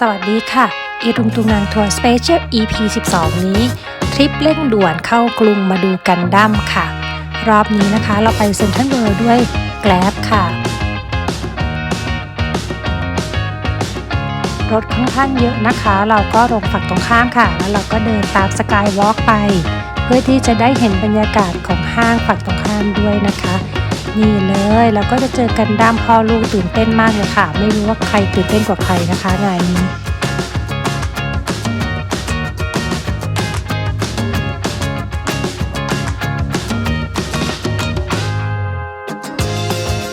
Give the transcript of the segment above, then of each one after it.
สวัสดีค่ะ อีรุงตุงนางทัวร์สเปเชียล EP 12 นี้ ทริปเร่งด่วนเข้ากรุงมาดูกันดั้มค่ะ รอบนี้นะคะเราไปเซ็นทรัลเวิลด์ด้วยแกลบค่ะ รถค่อนข้างเยอะนะคะ เราก็ลงฝั่งตรงข้ามค่ะ แล้วเราก็เดินตามสกายวอล์กไป เพื่อที่จะได้เห็นบรรยากาศของห้างฝั่งตรงข้ามด้วยนะคะ นี่เลยแล้วก็จะเจอกันด้ามพ่อลูกตื่นเต้นมากเลยค่ะ ไม่รู้ว่าใครตื่นเต้นกว่าใครนะคะงานนี้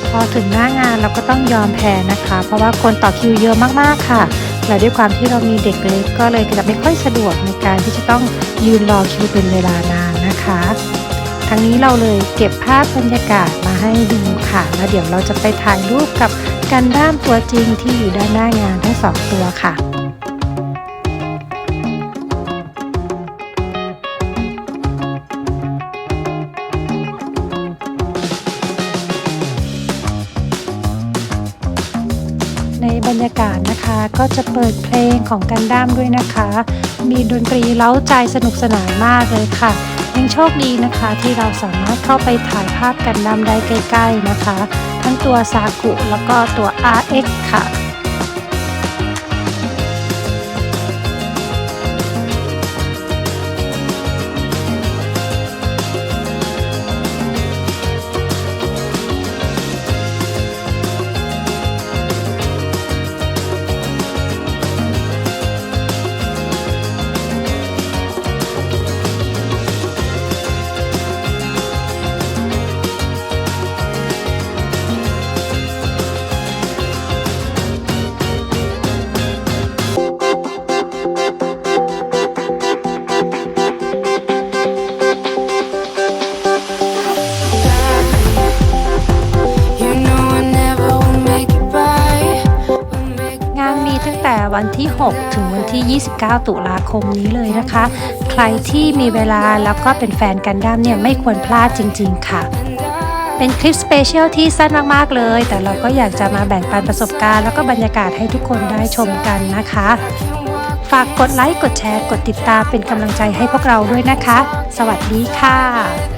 พอถึงหน้างานเราก็ต้องยอมแพ้นะคะ เพราะว่าคนต่อคิวเยอะมากๆค่ะและด้วยความที่เรามีเด็กเล็กก็เลยจะไม่ค่อยสะดวกในการที่จะต้องยืนรอคิวเป็นเวลานานนะคะ ทั้งนี้เราเลยเก็บภาพบรรยากาศมาให้ดูค่ะ แล้วเดี๋ยวเราจะไปถ่ายรูปกับกันด้ามตัวจริงที่อยู่ด้านหน้างานทั้งสองตัวค่ะในบรรยากาศนะคะก็จะเปิดเพลงของกันดั้มด้วยนะคะ มีดนตรีเล้าใจสนุกสนานมากเลยค่ะ ยังโชคดีนะคะที่เราสามารถเข้าไปถ่ายภาพกันดั้มได้ใกล้ ๆนะคะ ทั้งตัวซากุแล้วก็ตัว RX ค่ะ ตั้งแต่วันที่ 6 ถึงวันที่ 29 ตุลาคมนี้เลยนะคะ ใครที่มีเวลาแล้วก็เป็นแฟนกันดั้มเนี่ยไม่ควรพลาดจริง ๆ ค่ะ เป็นคลิปสเปเชียลที่สั้นมาก ๆ เลย แต่เราก็อยากจะมาแบ่งปันประสบการณ์ แล้วก็บรรยากาศให้ทุกคนได้ชมกันนะคะ ฝากกดไลค์ กดแชร์ กดติดตามเป็นกำลังใจให้พวกเราด้วยนะคะ สวัสดีค่ะ